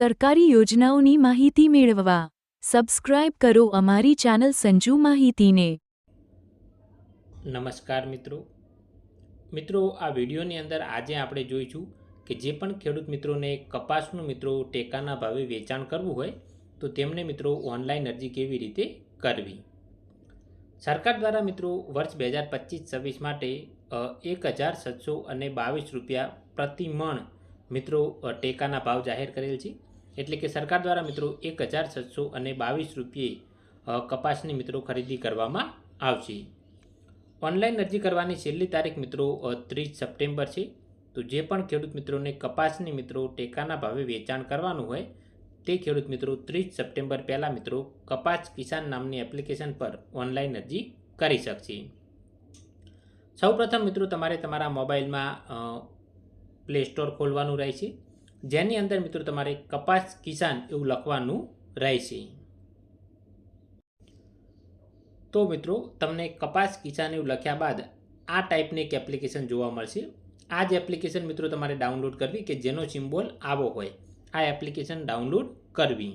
સરકારી યોજનાઓની માહિતી મેળવવા. સબસ્ક્રાઇબ કરો અમારી ચેનલ સંજુ માહિતીને. નમસ્કાર મિત્રો. મિત્રો, આ વિડીયોની અંદર આજે આપણે જોઈશું કે જે પણ ખેડૂત મિત્રોને કપાસનું મિત્રો ટેકાના ભાવે વેચાણ કરવું હોય, તો તેમને મિત્રો ઓનલાઈન અરજી કેવી રીતે કરવી? સરકાર દ્વારા મિત્રો વર્ષ બે હજાર પચીસ છવ્વીસ માટે એક હજાર સાતસો અને બાવીસ રૂપિયા પ્રતિ મણ મિત્રો ટેકાના ભાવ જાહેર કરેલ છે. એટલે કે સરકાર દ્વારા મિત્રો એક હજાર સાતસો અને બાવીસ રૂપિયે કપાસની મિત્રો ખરીદી કરવામાં આવશે. ઓનલાઈન અરજી કરવાની છેલ્લી તારીખ મિત્રો ત્રીસ સપ્ટેમ્બર છે. તો જે પણ ખેડૂત મિત્રોને કપાસની મિત્રો ટેકાના ભાવે વેચાણ કરવાનું હોય, તે ખેડૂત મિત્રો ત્રીસ સપ્ટેમ્બર પહેલાં મિત્રો કપાસ કિસાન નામની એપ્લિકેશન પર ઓનલાઈન અરજી કરી શકશે. સૌપ્રથમ મિત્રો તમારે તમારા મોબાઈલમાં પ્લે સ્ટોર ખોલવાનું રહેશે. જેની અંદર મિત્રો તમારે કપાસ, કિસાન એવું લખવાનું રહેશે. તો મિત્રો, તમને કપાસ, કિસાન એવું લખ્યા બાદ આ ટાઈપની એક એપ્લિકેશન જોવા મળશે. આ જ એપ્લિકેશન મિત્રો તમારે ડાઉનલોડ કરવી કે જેનો સિમ્બોલ આવો હોય. આ એપ્લિકેશન ડાઉનલોડ કરવી.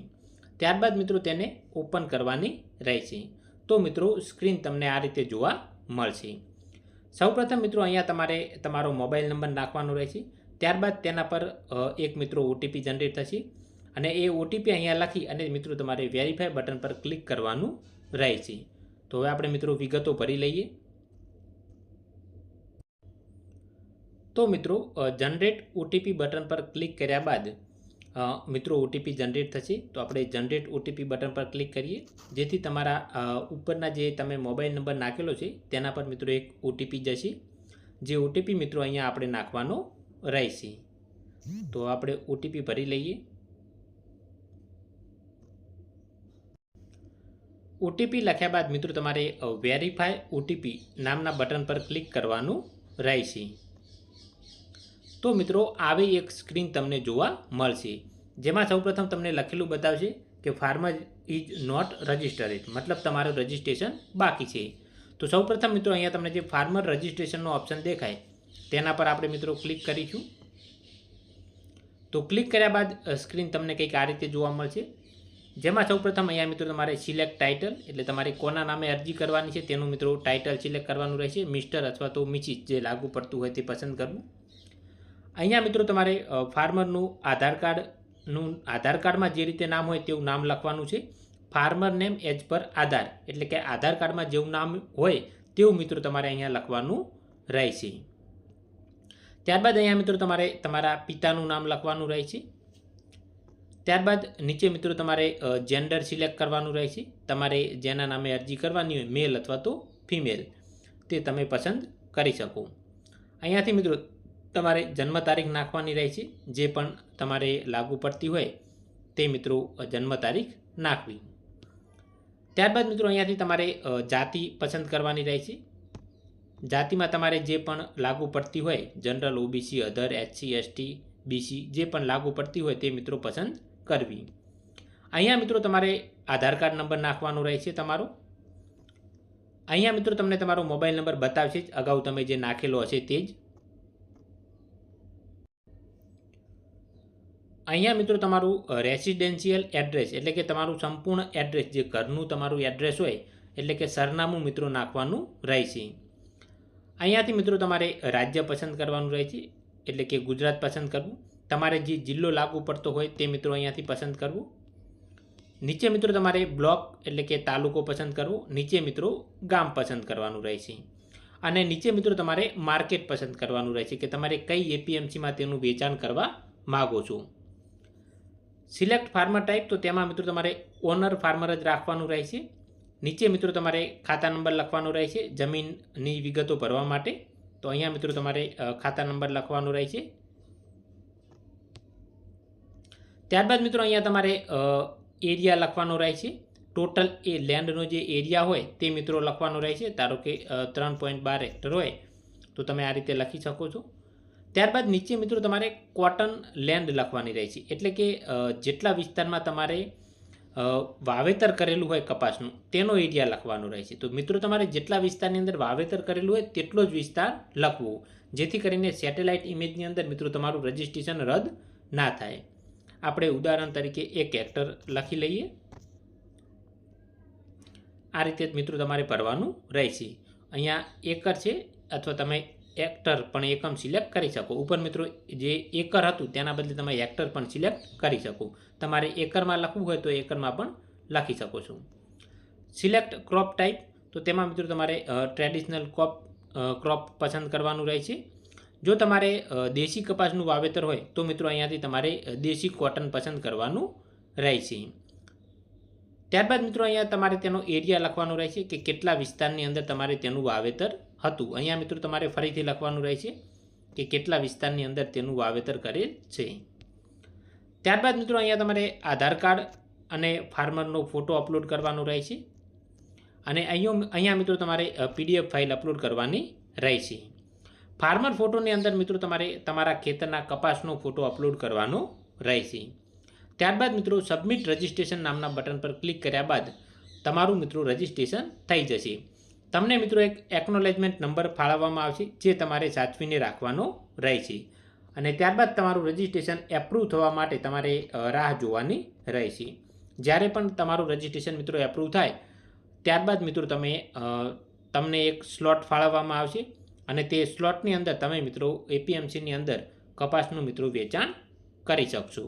ત્યારબાદ મિત્રો તેને ઓપન કરવાની રહેશે. તો મિત્રો સ્ક્રીન તમને આ રીતે જોવા મળશે. સૌપ્રથમ મિત્રો, અહીંયા તમારે તમારો મોબાઈલ નંબર નાખવાનો રહેશે. ત્યારબાદ તેના પર એક મિત્રો ઓટીપી જનરેટ થશે અને એ ઓટીપી અહીંયા લખી અને મિત્રો તમારે વેરીફાઈ બટન પર ક્લિક કરવાનું રહે છે તો હવે આપણે મિત્રો વિગતો ભરી લઈએ. તો મિત્રો જનરેટ ઓટીપી બટન પર ક્લિક કર્યા બાદ મિત્રો ઓટીપી જનરેટ થશે. તો આપણે જનરેટ ઓટીપી બટન પર ક્લિક કરીએ. જેથી તમારા ઉપરના જે તમે મોબાઈલ નંબર નાખેલો છે, તેના પર મિત્રો એક ઓટીપી જશે. જે ઓટીપી મિત્રો અહીંયા આપણે નાખવાનો રહેશે તો આપણે ઓટીપી ભરી લઈએ. ઓટીપી લખ્યા બાદ મિત્રો તમારે વેરીફાય ઓટીપી નામના બટન પર ક્લિક કરવાનું રહેશે તો મિત્રો, આવી એક સ્ક્રીન તમને જોવા મળશે. જેમાં સૌપ્રથમ તમને લખેલું બતાવશે કે ફાર્મર ઇઝ નોટ રજિસ્ટરેડ. મતલબ તમારું રજિસ્ટ્રેશન બાકી છે. તો સૌપ્રથમ મિત્રો, અહીંયા તમને જે ફાર્મર રજિસ્ટ્રેશનનો ઓપ્શન દેખાય તેના પર આપણે મિત્રો ક્લિક કરીશું. તો ક્લિક કર્યા બાદ સ્ક્રીન તમને કંઈક આ રીતે જોવા મળશે. જેમાં સૌપ્રથમ અહીંયા મિત્રો તમારે સિલેક્ટ ટાઇટલ, એટલે તમારે કોના નામે અરજી કરવાની છે તેનું મિત્રો ટાઇટલ સિલેક્ટ કરવાનું રહેશે. મિસ્ટર અથવા તો મિસિસ જે લાગુ પડતું હોય તે પસંદ કરવું. અહીંયા મિત્રો તમારે ફાર્મરનું આધાર કાર્ડનું, આધાર કાર્ડમાં જે રીતે નામ હોય તેવું નામ લખવાનું છે. ફાર્મર નેમ એજ પર આધાર, એટલે કે આધાર કાર્ડમાં જેવું નામ હોય તેવું મિત્રો તમારે અહીંયા લખવાનું રહેશે. ત્યારબાદ અહીંયા મિત્રો તમારે તમારા પિતાનું નામ લખવાનું રહે છે. ત્યારબાદ નીચે મિત્રો તમારે જેન્ડર સિલેક્ટ કરવાનું રહે છે. તમારે જેના નામે અરજી કરવાની હોય મેલ અથવા તો ફિમેલ તે તમે પસંદ કરી શકો. અહીંયાથી મિત્રો તમારે જન્મ તારીખ નાખવાની રહે છે. જે પણ તમારે લાગુ પડતી હોય, તે મિત્રો જન્મ તારીખ નાખવી. ત્યારબાદ મિત્રો અહીંયાથી તમારે જાતિ પસંદ કરવાની રહેશે જાતિમાં તમારે જે પણ લાગુ પડતી હોય, general, OBC, other, SC, ST, BC, જે પણ લાગુ પડતી હોય તે મિત્રો પસંદ કરવી. અહીંયા મિત્રો તમારે આધાર કાર્ડ નંબર નાખવાનો રહેશે તમારો. અહીંયા મિત્રો તમને તમારો મોબાઈલ નંબર બતાવશે જ અગાઉ તમે જે નાખેલો હશે તે જ. અહીંયા મિત્રો તમારું રેસિડેન્શિયલ એડ્રેસ, એટલે કે તમારું સંપૂર્ણ એડ્રેસ, જે ઘરનું તમારું એડ્રેસ હોય, એટલે કે સરનામું મિત્રો નાખવાનું રહેશે. અહીંયાથી મિત્રો તમારે રાજ્ય પસંદ કરવાનું રહે છે, એટલે કે ગુજરાત પસંદ કરવું. તમારે જે જિલ્લો લાગુ પડતો હોય તે મિત્રો અહીંયાથી પસંદ કરવું. નીચે મિત્રો તમારે બ્લોક એટલે કે તાલુકો પસંદ કરવો, નીચે મિત્રો ગામ પસંદ કરવાનું રહેશે અને નીચે મિત્રો તમારે માર્કેટ પસંદ કરવાનું રહેશે કે તમારે કઈ એપીએમસીમાં તેનું વેચાણ કરવા માગો છો. સિલેક્ટ ફાર્મર ટાઈપ, તો તેમાં મિત્રો તમારે ઓનર ફાર્મર જ રાખવાનું રહેશે નીચે મિત્રો તમારે ખાતા નંબર લખવાનો રહેશે જમીનની વિગતો ભરવા માટે. તો અહીંયા મિત્રો તમારે ખાતા નંબર લખવાનો રહે છે. ત્યારબાદ મિત્રો અહીંયા તમારે એરિયા લખવાનો રહે છે. ટોટલ એ લેન્ડનો જે એરિયા હોય તે મિત્રો લખવાનો રહે છે, ધારો કે ત્રણ પોઈન્ટ બાર હેક્ટર હોય, તો તમે આ રીતે લખી શકો છો. ત્યારબાદ નીચે મિત્રો તમારે કોટન લેન્ડ લખવાની રહે છે. એટલે કે જેટલા વિસ્તારમાં તમારે વાવેતર કરેલું હોય કપાસનું, તેનો એરિયા લખવાનો રહેશે તો મિત્રો, તમારે જેટલા વિસ્તારની અંદર વાવેતર કરેલું હોય, તેટલો જ વિસ્તાર લખવો. જેથી કરીને સેટેલાઇટ ઇમેજની અંદર મિત્રો, તમારું રજિસ્ટ્રેશન રદ ના થાય. આપણે ઉદાહરણ તરીકે એક હેક્ટર લખી લઈએ. આ રીતે મિત્રો, તમારે ભરવાનું રહેશે. અહીંયા એકર છે, અથવા તમે હેક્ટર પણ એકમ સિલેક્ટ કરી શકો. ઉપર મિત્રો જે એકર હતું તેના બદલે તમે હેક્ટર પણ સિલેક્ટ કરી શકો. તમારે એકરમાં લખવું હોય તો એકરમાં પણ લખી શકો છો. સિલેક્ટ ક્રોપ ટાઈપ તો તેમાં મિત્રો તમારે ટ્રેડિશનલ ક્રોપ ક્રોપ પસંદ કરવાનું રહે છે. જો તમારે દેશી કપાસનું વાવેતર હોય તો મિત્રો અહીંયાથી તમારે દેશી કોટન પસંદ કરવાનું રહેશે ત્યારબાદ મિત્રો અહીંયા તમારે તેનો એરિયા લખવાનો રહેશે કે કેટલા વિસ્તારની અંદર તમારે તેનું વાવેતર હતું. અહીંયા મિત્રો તમારે ફરીથી લખવાનું રહેશે કે કેટલા વિસ્તારની અંદર તેનું વાવેતર કરેલ છે. ત્યારબાદ મિત્રો અહીંયા તમારે આધાર કાર્ડ અને ફાર્મરનો ફોટો અપલોડ કરવાનો રહેશે અને અહીંયા અહીંયા મિત્રો તમારે પીડીએફ ફાઇલ અપલોડ કરવાની રહેશે. ફાર્મર ફોટોની અંદર મિત્રો તમારે તમારા ખેતરના કપાસનો ફોટો અપલોડ કરવાનો રહેશે. ત્યારબાદ મિત્રો સબમિટ રજિસ્ટ્રેશન નામના બટન પર ક્લિક કર્યા બાદ તમારું મિત્રો રજિસ્ટ્રેશન થઈ જશે. તમને મિત્રો એક એકનોલેજમેન્ટ નંબર ફાળવવામાં આવશે, જે તમારે સાચવીને રાખવાનો રહેશે. અને ત્યારબાદ તમારું રજિસ્ટ્રેશન એપ્રૂવ થવા માટે તમારે રાહ જોવાની રહેશે. જ્યારે પણ તમારું રજિસ્ટ્રેશન મિત્રો એપ્રૂવ થાય, ત્યારબાદ મિત્રો તમે તમને એક સ્લોટ ફાળવવામાં આવશે અને તે સ્લોટની અંદર તમે મિત્રો એપીએમસીની અંદર કપાસનું મિત્રો વેચાણ કરી શકશો.